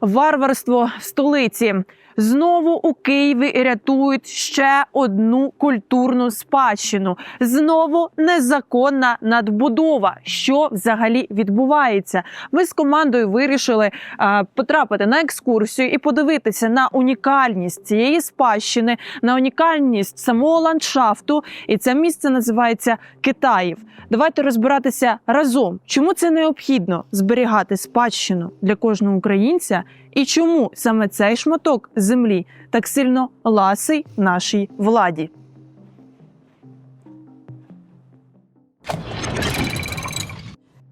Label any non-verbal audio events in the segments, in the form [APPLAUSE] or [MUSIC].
Варварство в столиці. Знову у Києві рятують ще одну культурну спадщину. Знову незаконна надбудова. Що взагалі відбувається? Ми з командою вирішили е, потрапити на екскурсію і подивитися на унікальність цієї спадщини, на унікальність самого ландшафту. І це місце називається Китаїв. Давайте розбиратися разом, чому це необхідно зберігати спадщину для кожного українця, і чому саме цей шматок землі так сильно ласий нашій владі.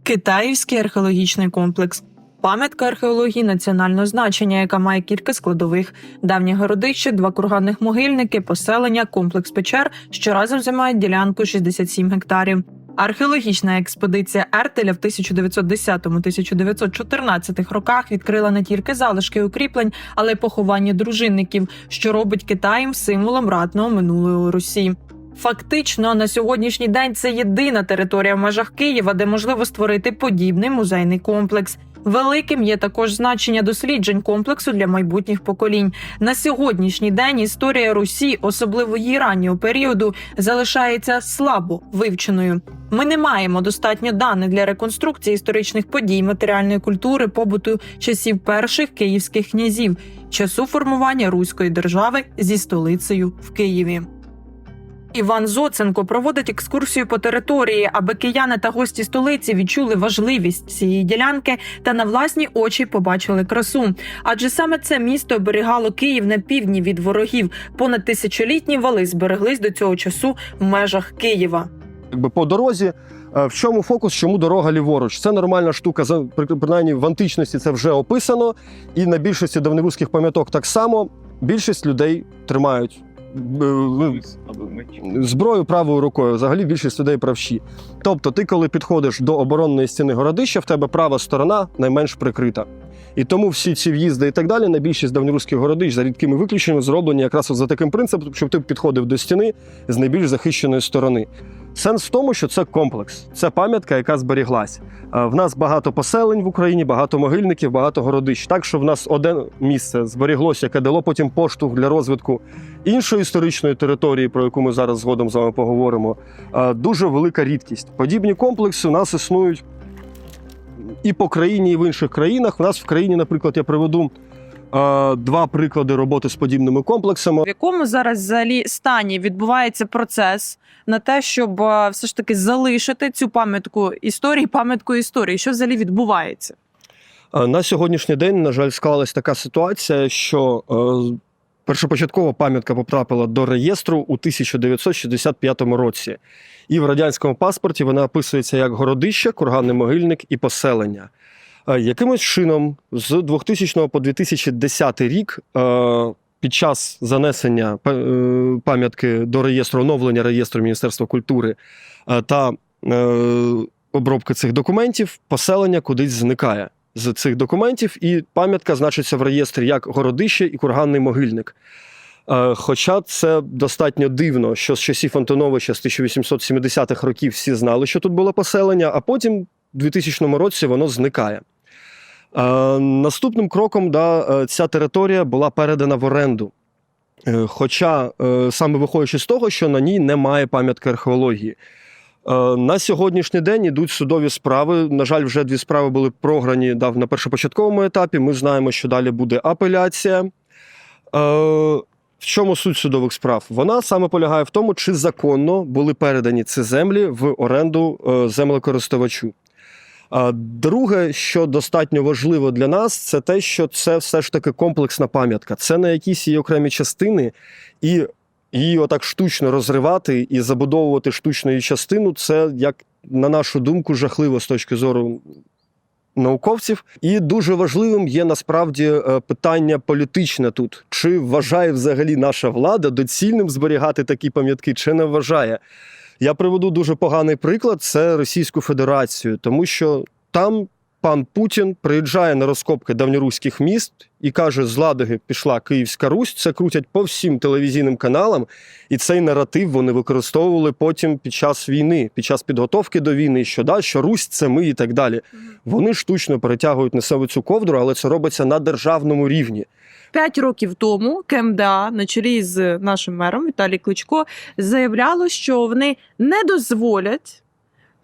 Китаївський археологічний комплекс. Пам'ятка археології національного значення, яка має кілька складових: давнє городище, два курганних могильники, поселення, комплекс печер, що разом займають ділянку 67 гектарів. Археологічна експедиція Ертеля в 1910-1914 роках відкрила не тільки залишки укріплень, але й поховання дружинників, що робить Китаєм символом ратного минулого Русі. Фактично, на сьогоднішній день це єдина територія в межах Києва, де можливо створити подібний музейний комплекс. Великим є також значення досліджень комплексу для майбутніх поколінь. На сьогоднішній день історія Русі, особливо її раннього періоду, залишається слабо вивченою. Ми не маємо достатньо даних для реконструкції історичних подій, матеріальної культури, побуту часів перших київських князів, часу формування руської держави зі столицею в Києві. Іван Зоценко проводить екскурсію по території, аби кияни та гості столиці відчули важливість цієї ділянки та на власні очі побачили красу. Адже саме це місто оберігало Київ на півдні від ворогів. Понад тисячолітні вали збереглись до цього часу в межах Києва. Якби по дорозі. Е, В чому фокус, чому дорога ліворуч? Це нормальна штука. Принаймні в античності це вже описано, і на більшості давньоруських пам'яток так само. Більшість людей тримають е, зброю правою рукою. Взагалі більшість людей правші. Тобто, ти, коли підходиш до оборонної стіни городища, в тебе права сторона найменш прикрита. І тому всі ці в'їзди і так далі на більшість давньоруських городищ за рідкими виключеннями зроблені якраз за таким принципом, щоб ти підходив до стіни з найбільш захищеної сторони. Сенс в тому, що це комплекс, це пам'ятка, яка зберіглась. Е, В нас багато поселень в Україні, багато могильників, багато городищ. Так що в нас одне місце зберіглося, яке дало потім поштовх для розвитку іншої історичної території, про яку ми зараз згодом з вами поговоримо. Е, Дуже велика рідкість. Подібні комплекси у нас існують і по країні, і в інших країнах. У нас в країні, наприклад, я приведу два приклади роботи з подібними комплексами. В якому зараз взагалі стані відбувається процес на те, щоб е, все ж таки залишити цю пам'ятку історії, пам'ятку історії? Що взагалі відбувається? Е, На сьогоднішній день, на жаль, склалась така ситуація, що е, першопочаткова пам'ятка потрапила до реєстру у 1965 році. І в радянському паспорті вона описується як городище, курганний могильник і поселення. Е, Якимось чином з 2000 по 2010 рік е, під час занесення е, пам'ятки до реєстру, оновлення реєстру Міністерства культури та обробки цих документів, поселення кудись зникає з цих документів, і пам'ятка значиться в реєстрі як городище і курганний могильник. Е, Хоча це достатньо дивно, що з часів Антоновича з 1870-х років всі знали, що тут було поселення, а потім в 2000 році воно зникає. Е, Наступним кроком да, е, ця територія була передана в оренду. Хоча саме виходячи з того, що на ній немає пам'ятки археології. Е, На сьогоднішній день ідуть судові справи. На жаль, вже дві справи були програні дав на першопочатковому етапі. Ми знаємо, що далі буде апеляція. Е, В чому суть судових справ? Вона саме полягає в тому, чи законно були передані ці землі в оренду е, землекористувачу. Друге, що достатньо важливо для нас, це те, що це все ж таки комплексна пам'ятка. Це не якісь її окремі частини, і її отак штучно розривати і забудовувати штучно частину, це, як на нашу думку, жахливо з точки зору науковців. І дуже важливим є насправді е, питання політичне тут. Чи вважає взагалі наша влада доцільним зберігати такі пам'ятки, чи не вважає? Я приведу дуже поганий приклад: це Російську Федерацію, тому що там пан Путін приїжджає на розкопки давньоруських міст і каже: з Ладоги пішла Київська Русь. Це крутять по всім телевізійним каналам, і цей наратив вони використовували потім під час війни, під час підготовки до війни, що да, що Русь це ми і так далі. Вони штучно перетягують на себе цю ковдру, але це робиться на державному рівні. П'ять років тому КМДА на чолі з нашим мером Віталій Кличко заявляло, що вони не дозволять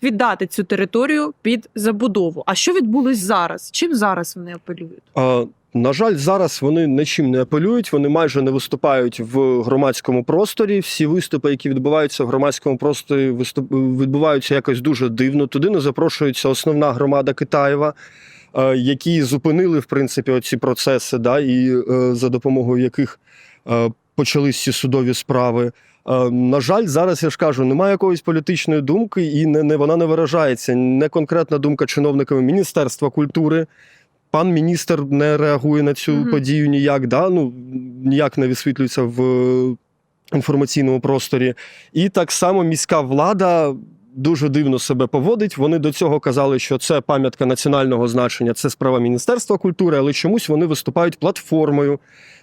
віддати цю територію під забудову. А що відбулось зараз? Чим зараз вони апелюють? А, на жаль, зараз вони нічим не апелюють, вони майже не виступають в громадському просторі. Всі виступи, які відбуваються в громадському просторі, виступ... відбуваються якось дуже дивно. Туди не запрошується основна громада Китаєва, е, які зупинили в принципі оці процеси, да, і е, за допомогою яких е, почались ці судові справи. Е, На жаль, зараз я ж кажу, немає якоїсь політичної думки, і не, не вона не виражається. Не конкретна думка чиновниками Міністерства культури. Пан міністр не реагує на цю Мгм. подію ніяк, да? ну, ніяк не висвітлюється в е, інформаційному просторі. І так само міська влада дуже дивно себе поводить. Вони до цього казали, що це пам'ятка національного значення, це справа Міністерства культури, але чомусь вони виступають платформою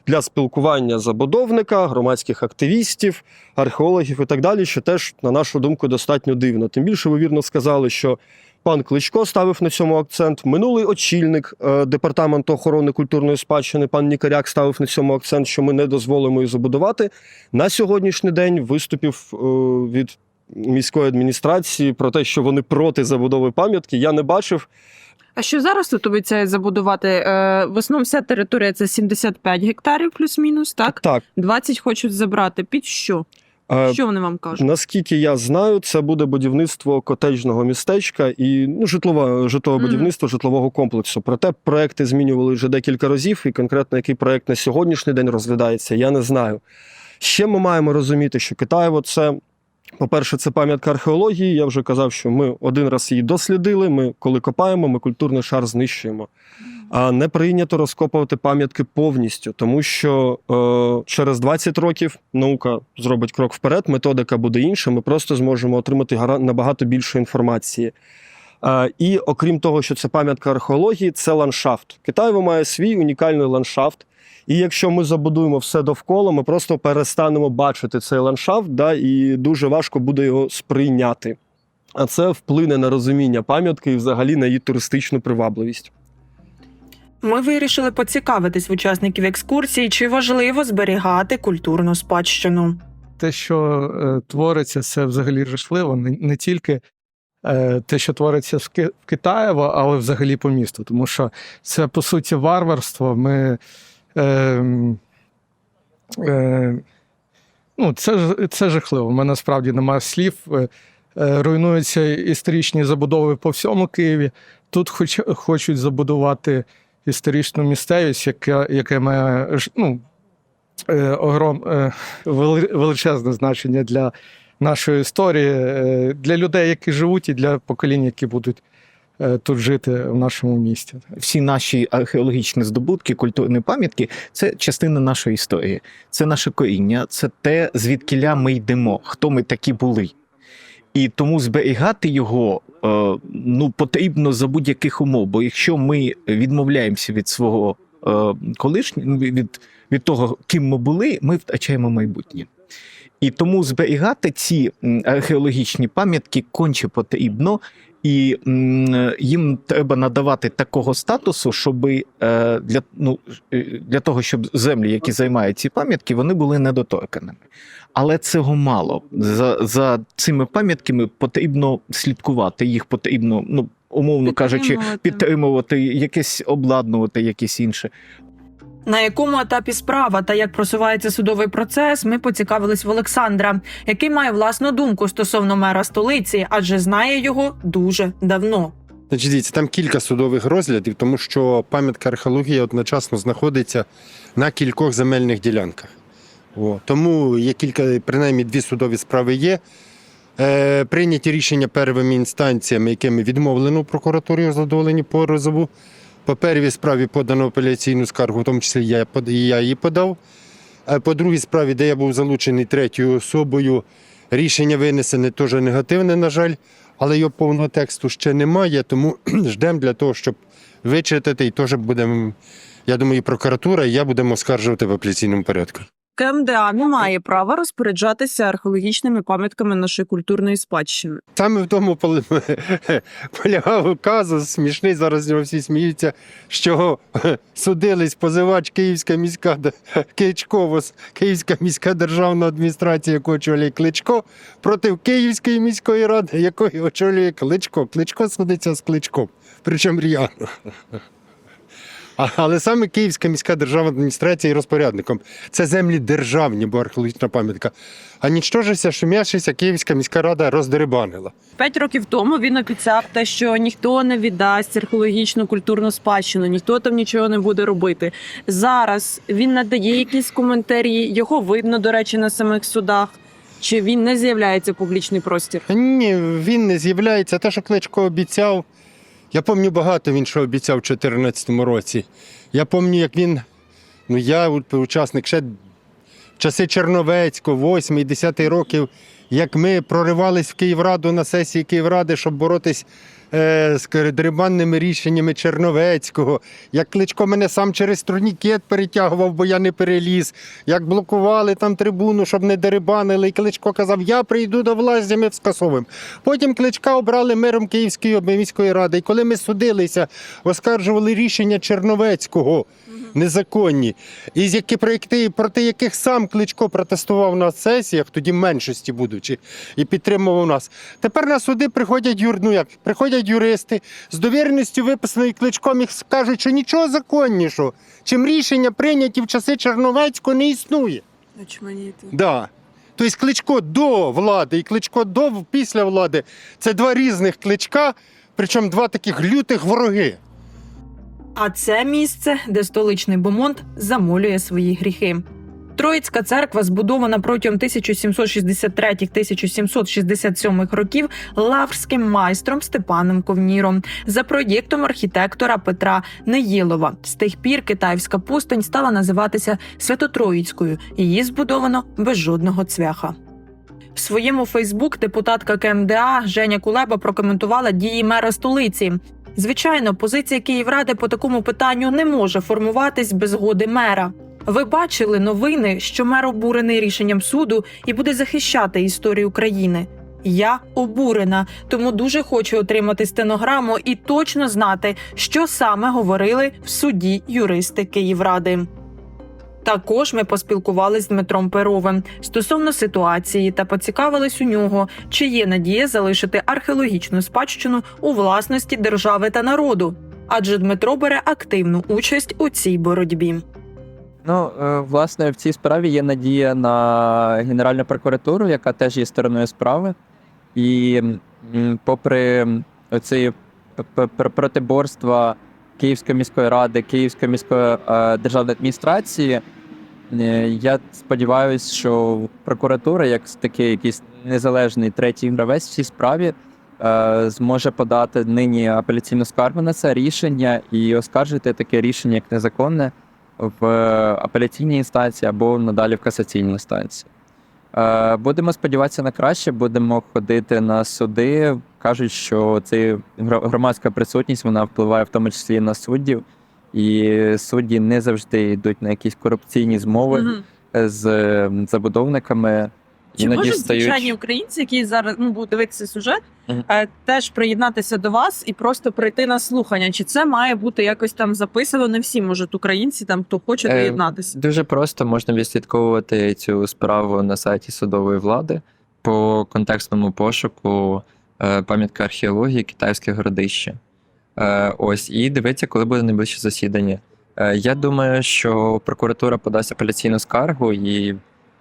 для спілкування забудовника, громадських активістів, археологів і так далі, що теж, на нашу думку, достатньо дивно. Тим більше ви вірно сказали, що пан Кличко ставив на цьому акцент. Минулий очільник е, департаменту охорони культурної спадщини, пан Нікаряк, ставив на цьому акцент, що ми не дозволимо її забудувати. На сьогоднішній день виступів е, від міської адміністрації про те, що вони проти забудови пам'ятки, я не бачив. А що зараз тут обіцяють забудувати? Е, в основному вся територія це 75 гектарів, плюс-мінус, так? Так. 20 хочуть забрати. Під що? е, Що вони вам кажуть? Наскільки я знаю, це буде будівництво котеджного містечка і ну, житлове, житлове Мгм. будівництво житлового комплексу. Проте проекти змінювали вже декілька разів, і конкретно який проект на сьогоднішній день розглядається, я не знаю. Ще ми маємо розуміти, що Китаєво це. По-перше, це пам'ятка археології. Я вже казав, що ми один раз її дослідили. Ми, коли копаємо, ми культурний шар знищуємо. А не прийнято розкопувати пам'ятки повністю, тому що е, через 20 років наука зробить крок вперед, методика буде інша. Ми просто зможемо отримати гара- набагато більше інформації. Е, і окрім того, що це пам'ятка археології, це ландшафт. Китаєво має свій унікальний ландшафт. І якщо ми забудуємо все довкола, ми просто перестанемо бачити цей ландшафт, да, і дуже важко буде його сприйняти. А це вплине на розуміння пам'ятки і взагалі на її туристичну привабливість. Ми вирішили поцікавитись в учасників екскурсії, чи важливо зберігати культурну спадщину. те, що е, твориться, це взагалі жахливо. Не, не тільки е, те, що твориться в, Ки- в Китаєво, але взагалі по місту. Тому що це, по суті, варварство. Ми, е, е, ну, це, це жахливо. У мене насправді немає слів. Е, е, руйнуються історичні забудови по всьому Києві. Тут хоч, хочуть забудувати історичну місцевість, яка, яка має ну, е, огром, величезне значення для нашої історії, для людей, які живуть, і для поколінь, які будуть тут жити в нашому місті. всі наші археологічні здобутки, культурні пам'ятки це частина нашої історії, це наше коріння, це те, звідкиля ми йдемо, хто ми такі були. І тому зберігати його е, ну, потрібно за будь-яких умов. Бо якщо ми відмовляємося від свого е, колишнього, від, від того, ким ми були, ми втрачаємо майбутнє. І тому зберігати ці археологічні пам'ятки конче потрібно, і їм треба надавати такого статусу, щоб е, для, ну, е, для того, щоб землі, які займають ці пам'ятки, вони були недоторканими. Але цього мало. За, за цими пам'ятками потрібно слідкувати. Їх потрібно, ну умовно кажучи, Підтримувати. підтримувати, якесь обладнувати, якесь інше. На якому етапі справа та як просувається судовий процес, ми поцікавились в Олександра, який має власну думку стосовно мера столиці, адже знає його дуже давно. Значить, дивіться, там кілька судових розглядів, тому що пам'ятка археології одночасно знаходиться на кількох земельних ділянках. О, тому є кілька, принаймні дві судові справи є. Е, прийняті рішення первими інстанціями, якими відмовлено прокуратурі у задоволенні позову. По первій справі подано апеляційну скаргу, в тому числі я, я її подав. А по другій справі, де я був залучений третьою особою, рішення винесене теж негативне, на жаль. але його повного тексту ще немає, тому [CLEARS THROAT] ждемо для того, щоб вичитати, і теж будемо, я думаю, і прокуратура, і я будемо оскаржувати в апеляційному порядку. КМДА не має права розпоряджатися археологічними пам'ятками нашої культурної спадщини. Саме в тому [LAUGHS] полягав казус, смішний, зараз з нього всі сміються, що судились позивач Київська міська д- Київська міська державна адміністрація, яку очолює Кличко, проти Київської міської ради, якої очолює Кличко. Кличко судиться з Кличком, причому ріано. Але саме Київська міська державна адміністрація є розпорядником. Це землі державні, бо археологічна пам'ятка. А нічтожися, шумяшися, Київська міська рада роздерибанила. П'ять років тому він обіцяв те, що ніхто не віддасть археологічну культурну спадщину, ніхто там нічого не буде робити. Зараз він надає якісь коментарі, його видно, до речі, на самих судах. Чи він не з'являється в публічний простір? Ні, він не з'являється. Те, що Кличко обіцяв. Я пам'ятаю багато він що обіцяв у 2014 році. Я пам'ятаю, як він. Ну, я учасник ще в часи Черновецького, 8 10 років, як ми проривались в Київраду на сесії Київради, щоб боротись з дерибанними рішеннями Черновецького, як Кличко мене сам через турнікет перетягував, бо я не переліз, як блокували там трибуну, щоб не дерибанили. І Кличко казав, я прийду до влади, ми скасовуємо. Потім Кличка обрали мером Київської міської ради. І коли ми судилися, оскаржували рішення Черновецького незаконні, і які проєкти, проти яких сам Кличко протестував на сесіях, тоді меншості будучи, і підтримував нас. Тепер на суди приходять юр, ну як, приходять юристи з довіреністю виписаної Кличком і кажуть, що нічого законнішого, чим рішення прийняті в часи Черновецького не існує. Да. Тобто кличко до влади і кличко до після влади це два різних кличка, причому два таких лютих вороги. А це місце, де столичний бомонд замолює свої гріхи. Троїцька церква, збудована протягом 1763-1767 років лаврським майстром Степаном Ковніром за проєктом архітектора Петра Неєлова. З тих пір китайська пустень стала називатися Святотроїцькою. Її збудовано без жодного цвяха. В своєму Фейсбук депутатка КМДА Женя Кулеба прокоментувала дії мера столиці. Звичайно, позиція Київради по такому питанню не може формуватись без згоди мера. Ви бачили новини, що мер обурений рішенням суду і буде захищати історію України. Я обурена, тому дуже хочу отримати стенограму і точно знати, що саме говорили в суді юристи Київради. Також ми поспілкувалися з Дмитром Перовим стосовно ситуації та поцікавились у нього, чи є надія залишити археологічну спадщину у власності держави та народу. Адже Дмитро бере активну участь у цій боротьбі. Ну, е, власне, в цій справі є надія на Генеральну прокуратуру, яка теж є стороною справи. І попри оці п- п- протиборства Київської міської ради, Київської міської е, державної адміністрації, е, я сподіваюся, що прокуратура, як такий якийсь незалежний третій гравець в цій справі, зможе подати нині апеляційну скаргу на це рішення і оскаржити таке рішення як незаконне в апеляційній інстанції або надалі в касаційній інстанції. Е, Будемо сподіватися на краще, будемо ходити на суди. Кажуть, що це громадська присутність вона впливає в тому числі на суддів, і судді не завжди йдуть на якісь корупційні змови Мгм. з забудовниками. Чи Іноді можуть стають- звичайні українці, які зараз ну, будуть дивитися сюжет, Мгм. е, теж приєднатися до вас і просто прийти на слухання? Чи це має бути якось там записано? Не всі можуть українці, там хто хоче Е, доєднатися. Дуже просто можна відслідковувати цю справу на сайті судової влади по контекстному пошуку е, пам'ятка археології Китайське городище. Е, Ось і дивитися, коли буде найближче засідання. Е, Я думаю, що прокуратура подасть апеляційну скаргу, і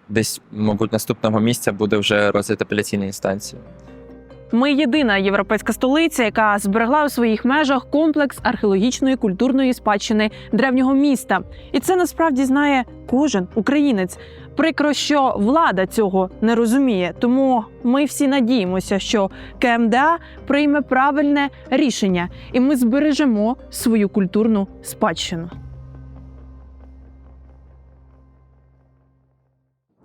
десь, мабуть, наступного місця буде вже розгляд апеляційної інстанції. Ми єдина європейська столиця, яка зберегла у своїх межах комплекс археологічної культурної спадщини древнього міста. І це насправді знає кожен українець. Прикро, що влада цього не розуміє. Тому ми всі надіємося, що КМДА прийме правильне рішення, і ми збережемо свою культурну спадщину.